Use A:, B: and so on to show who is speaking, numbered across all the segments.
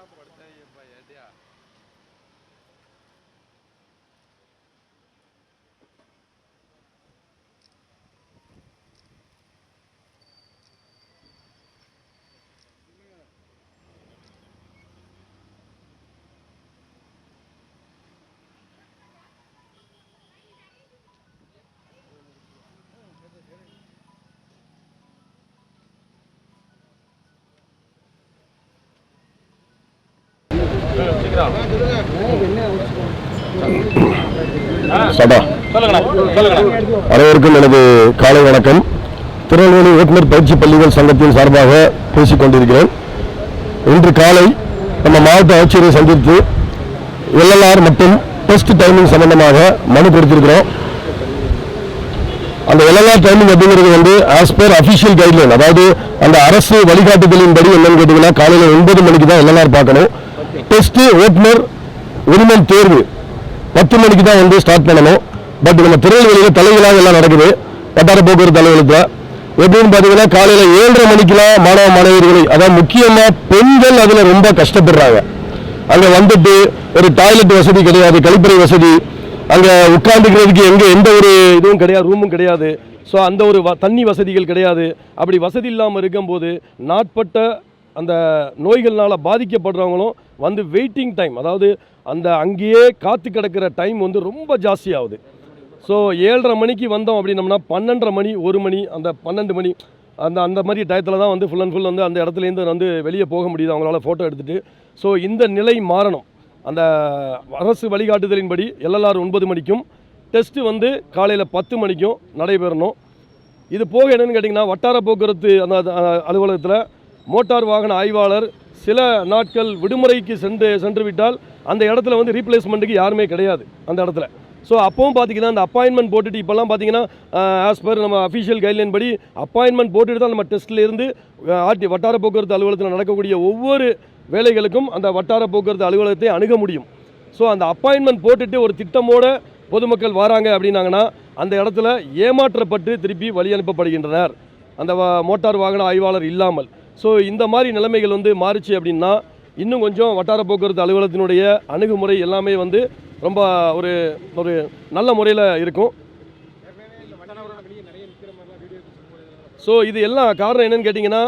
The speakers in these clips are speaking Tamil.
A: Abraham, Mordecai e Vaedea. அனைவருக்கும் எனது காலை வணக்கம். திருநெல்வேலி ஓட்டுநர் பயிற்சி பள்ளிகள் சங்கத்தின் சார்பாக பேசிக் கொண்டிருக்கிறேன். இன்று காலை நம்ம மாவட்ட ஆட்சியரை சந்தித்து எல்எல்ஆர் மற்றும் டெஸ்ட் டைமிங் சம்பந்தமாக மனு கொடுத்திருக்கிறோம். அந்த எல்எல்ஆர் டைமிங் அப்படிங்கிறது வந்து ஆஸ் பர் அஃபிஷியல் கைட்லைன் அதாவது அந்த அரசு வழிகாட்டுதலின்படி என்னன்னு கேட்டிங்கன்னா காலையில் ஒன்பது மணிக்கு தான் எல்எல்ஆர் பார்க்கணும். டெஸ்ட் ஓட்டுநர் உரிமம் தேர்வு. பத்து மணிக்கு தான் வந்து ஸ்டார்ட் பண்ணணும். பட் நம்ம திருநெல்வேலியில் தலைகளாக எல்லாம் நடக்குது. வட்டார போக்குவரத்து அலுவலகத்தில். எப்படின்னு பார்த்தீங்கன்னா காலையில் ஏழரை மணிக்கெலாம் மாணவ மாணவியர்களை அதாவது முக்கியமாக பெண்கள் அதில் ரொம்ப கஷ்டப்படுறாங்க. அங்கே வந்துட்டு ஒரு டாய்லெட் வசதி கிடையாது கழிப்பறை வசதி. அங்கே உட்காந்துக்கிறதுக்கு எங்கே எந்த ஒரு இதுவும் கிடையாது ரூமும் கிடையாது. ஸோ அந்த ஒரு வ- தண்ணி வசதிகள் கிடையாது. அப்படி வசதி இல்லாமல் இருக்கும்போது நாட்பட்ட அந்த நோய்கள்னால் பாதிக்கப்படுறவங்களும் வந்து வெயிட்டிங் டைம் அதாவது அந்த அங்கேயே காத்து கிடக்கிற டைம் வந்து ரொம்ப ஜாஸ்தியாகுது. ஸோ ஏழரை மணிக்கு வந்தோம் அப்படின்னம்னா பன்னெண்டரை மணி ஒரு மணி அந்த பன்னெண்டு மணி அந்த அந்த மாதிரி டயத்தில் தான் வந்து ஃபுல் அண்ட் ஃபுல் வந்து அந்த இடத்துலேருந்து வந்து வெளியே போக முடியுது அவங்களால ஃபோட்டோ எடுத்துகிட்டு ஸோ இந்த நிலை மாறணும். அந்த அரசு வழிகாட்டுதலின்படி எல்எல்ஆர் ஒன்பது மணிக்கும் டெஸ்ட்டு வந்து காலையில் பத்து மணிக்கும் நடைபெறணும். இது போக என்னென்னு கேட்டிங்கன்னா வட்டார போக்குவரத்து அந்த அலுவலகத்தில் மோட்டார் வாகன ஆய்வாளர் சில நாட்கள் விடுமுறைக்கு சென்று சென்று விட்டால் அந்த இடத்துல வந்து ரீப்ளேஸ்மெண்ட்டுக்கு யாருமே கிடையாது அந்த இடத்துல. ஸோ அப்பவும் பார்த்தீங்கன்னா அந்த அப்பாயின்மெண்ட் போட்டுட்டு இப்போல்லாம் பார்த்தீங்கன்னா ஆஸ் பர் நம்ம அஃபிஷியல் கைட்லைன் படி அப்பாயின்மெண்ட் போட்டுட்டு தான் நம்ம டெஸ்ட்லேருந்து ஆர்டி வட்டார போக்குவரத்து அலுவலகத்தில் நடக்கக்கூடிய ஒவ்வொரு வேலைகளுக்கும் அந்த வட்டார போக்குவரத்து அலுவலகத்தை அணுக முடியும். ஸோ அந்த அப்பாயின்மெண்ட் போட்டுட்டு ஒரு திட்டமோட பொதுமக்கள் வராங்க அப்படின்னாங்கன்னா அந்த இடத்துல ஏமாற்றப்பட்டு திருப்பி வழி அனுப்பப்படுகின்றனர். அந்த மோட்டார் வாகன ஆய்வாளர் இல்லாமல். ஸோ இந்த மாதிரி நிலைமைகள் வந்து மாறுச்சு அப்படின்னா இன்னும் கொஞ்சம் வட்டார போக்குவரத்து அலுவலகத்தினுடைய அணுகுமுறை எல்லாமே வந்து ரொம்ப ஒரு ஒரு நல்ல முறையில் இருக்கும். ஸோ இது எல்லாம் காரணம் என்னன்னு கேட்டிங்கன்னா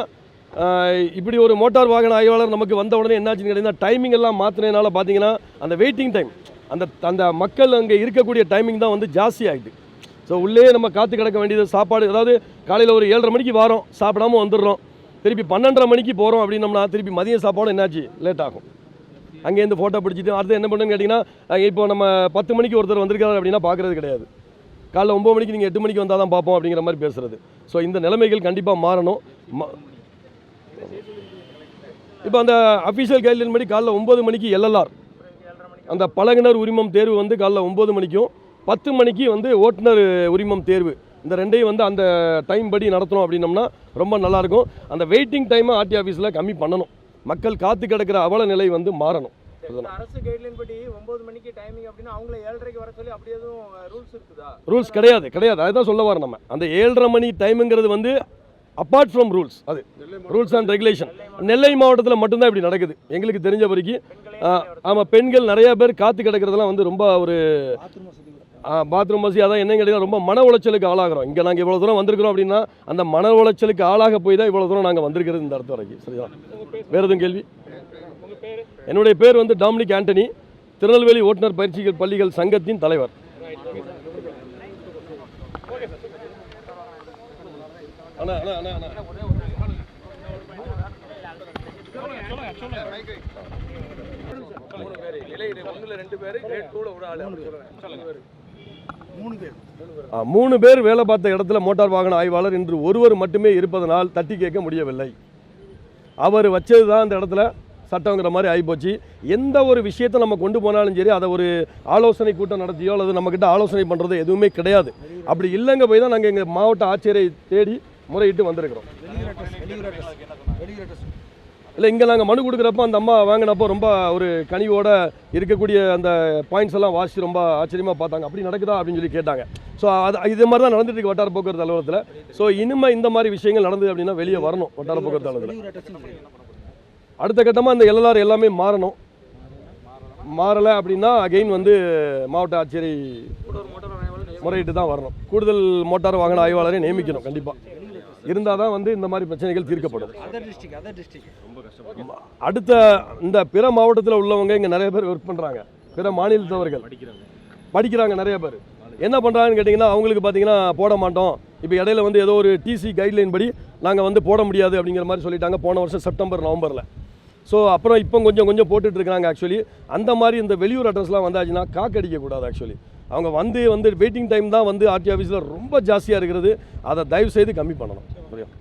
A: இப்படி ஒரு மோட்டார் வாகன ஆய்வாளர் நமக்கு வந்த உடனே என்னாச்சுன்னு கேட்டிங்கன்னா டைமிங் எல்லாம் மாற்றினதுனால பார்த்தீங்கன்னா அந்த வெயிட்டிங் டைம் அந்த அந்த மக்கள் அங்கே இருக்கக்கூடிய டைமிங் தான் வந்து ஜாஸ்தி ஆகிட்டு ஸோ உள்ளே நம்ம காத்து கிடக்க வேண்டியது சாப்பாடு அதாவது காலையில் ஒரு ஏழரை மணிக்கு வரோம் சாப்பிடாம வந்துடுறோம். திருப்பி பன்னெண்டரை மணிக்கு போகிறோம் அப்படின்னம்னா திருப்பி மதிய சாப்பாடு என்னாச்சு? லேட் ஆகும். அங்கேருந்து ஃபோட்டோ பிடிச்சிட்டு அடுத்து என்ன பண்ணுன்னு கேட்டிங்கன்னா இப்போ நம்ம பத்து மணிக்கு ஒருத்தர் வந்திருக்காரு அப்படின்னா பார்க்குறது கிடையாது. காலைல ஒம்பது மணிக்கு நீங்கள் எட்டு மணிக்கு வந்தால் தான் பார்ப்போம் அப்படிங்கிற மாதிரி பேசுகிறது ஸோ இந்த நிலைமைகள் கண்டிப்பாக மாறணும். இப்போ அந்த அஃபீஷியல் கைட்லைன் படி காலைல ஒம்பது மணிக்கு எல்எல்ஆர் அந்த பழகுனர் உரிமம் தேர்வு வந்து காலைல ஒம்பது மணிக்கும் பத்து மணிக்கு வந்து ஓட்டுநர் உரிமம் தேர்வு. இந்த ரெண்டையும் வந்து அந்த டைம் படி நடத்தணும் அப்படின்னம்னா ரொம்ப நல்லாயிருக்கும். அந்த வெயிட்டிங் டைமை ஆர்டி ஆஃபீஸில் கம்மி பண்ணணும். மக்கள் காத்து கிடக்கிற அவல நிலை வந்து மாறணும்.
B: ரூல்ஸ்
A: கிடையாது கிடையாது. அதுதான் சொல்ல வரோம் நம்ம. அந்த ஏழரை மணி டைமுங்கிறது வந்து அப்பார்ட் ஃப்ரம் ரூல்ஸ் அது ரூல்ஸ் அண்ட் ரெகுலேஷன் நெல்லை மாவட்டத்தில். மட்டும்தான் இப்படி நடக்குது. எங்களுக்கு தெரிஞ்ச வரைக்கும் ஆமாம் பெண்கள் நிறைய பேர் காத்து கிடக்கிறதெல்லாம் வந்து ரொம்ப ஒரு பாத்ரூம் வசதி அதான் என்ன கேட்டீங்கன்னா ரொம்ப மன உளைச்சலுக்கு ஆளாகிறோம். இங்கே நாங்கள் இவ்வளோ தூரம் வந்திருக்கிறோம் அப்படின்னா அந்த மன உளைச்சலுக்கு ஆளாக போய் தான் இவ்வளோ தூரம் நாங்கள் வந்திருக்கிறது இந்த இடத்து வரைக்கும். சரியா? வேறு எதுவும் கேள்வி? என்னுடைய பேர் வந்து டாமினிக் ஆண்டனி. திருநெல்வேலி ஓட்டுநர் பயிற்சிகள் பள்ளிகள் சங்கத்தின் தலைவர். அண்ணா அண்ணா அண்ணா அண்ணா.
B: ரெண்டு பேரு கிரேட் டூல ஒரு ஆளு சொல்லுங்க.
A: மூணு பேர் வேலை பார்த்த இடத்துல மோட்டார் வாகன ஆய்வாளர் இன்று ஒருவர் மட்டுமே இருப்பதனால் தட்டி கேட்க முடியவில்லை. அவர் வச்சது தான் அந்த இடத்துல சட்டங்கிற மாதிரி ஆகிப்போச்சு எந்த ஒரு விஷயத்தை நம்ம கொண்டு போனாலும் சரி அதை ஒரு ஆலோசனை கூட்டம் நடத்தியோ அல்லது நம்மக்கிட்ட ஆலோசனை பண்ணுறது எதுவுமே கிடையாது. அப்படி இல்லைங்க போய் தான் நாங்கள் எங்கள் மாவட்ட ஆட்சியரை தேடி முறையிட்டு வந்திருக்கிறோம். இல்லை இங்கே நாங்கள் மனு கொடுக்குறப்ப அந்த அம்மா வாங்கினப்போ ரொம்ப ஒரு கனிவோட இருக்கக்கூடிய அந்த பாயிண்ட்ஸ் எல்லாம் வாசித்து ரொம்ப ஆச்சரியமாக பார்த்தாங்க. அப்படி நடக்குதா அப்படின்னு சொல்லி கேட்டாங்க. ஸோ அது இது மாதிரி தான் நடந்துட்டு இருக்கு வட்டார போக்குவரத்து அலுவலகத்தில். ஸோ இனிமேல் இந்த மாதிரி விஷயங்கள் நடந்தது அப்படின்னா வெளியே வரணும் வட்டார போக்குவரத்து அலுவலகத்தில். அடுத்த கட்டமாக இந்த எல்எல்ஆர் எல்லாமே மாறணும். மாறலை அப்படின்னா அகெயின் வந்து மாவட்ட ஆட்சியரை முறையிட்டு தான் வரணும். கூடுதல் மோட்டார் வாகன ஆய்வாளரை நியமிக்கணும் கண்டிப்பாக இருந்தால் தான் வந்து இந்த மாதிரி பிரச்சனைகள் தீர்க்கப்படும். அடுத்த இந்த பிற மாவட்டத்தில் உள்ளவங்க இங்கே நிறைய பேர் ஒர்க் பண்ணுறாங்க பிற மாநிலத்தவர்கள். படிக்கிறாங்க நிறைய பேர். என்ன பண்ணுறாங்கன்னு கேட்டிங்கன்னா அவங்களுக்கு பார்த்தீங்கன்னா போட மாட்டோம். இப்போ இடையில வந்து ஏதோ ஒரு டிசி கைட்லைன் படி நாங்கள் வந்து போட முடியாது அப்படிங்கிற மாதிரி சொல்லிட்டாங்க போன வருஷம் செப்டம்பர் நவம்பரில். ஸோ அப்புறம் இப்போ கொஞ்சம் கொஞ்சம் போட்டுட்டு இருக்காங்க ஆக்சுவலி அந்த மாதிரி இந்த வெளியூர் அட்ரஸ்லாம் வந்தாச்சுன்னா காக்கடிக்க கூடாது ஆக்சுவலி அவங்க வந்து வந்து வெயிட்டிங் டைம் தான் வந்து ஆர்டி ஆஃபீஸில் ரொம்ப ஜாஸ்தியாக இருக்கிறது. அதை தயவு செய்து கம்மி பண்ணணும். புரியும்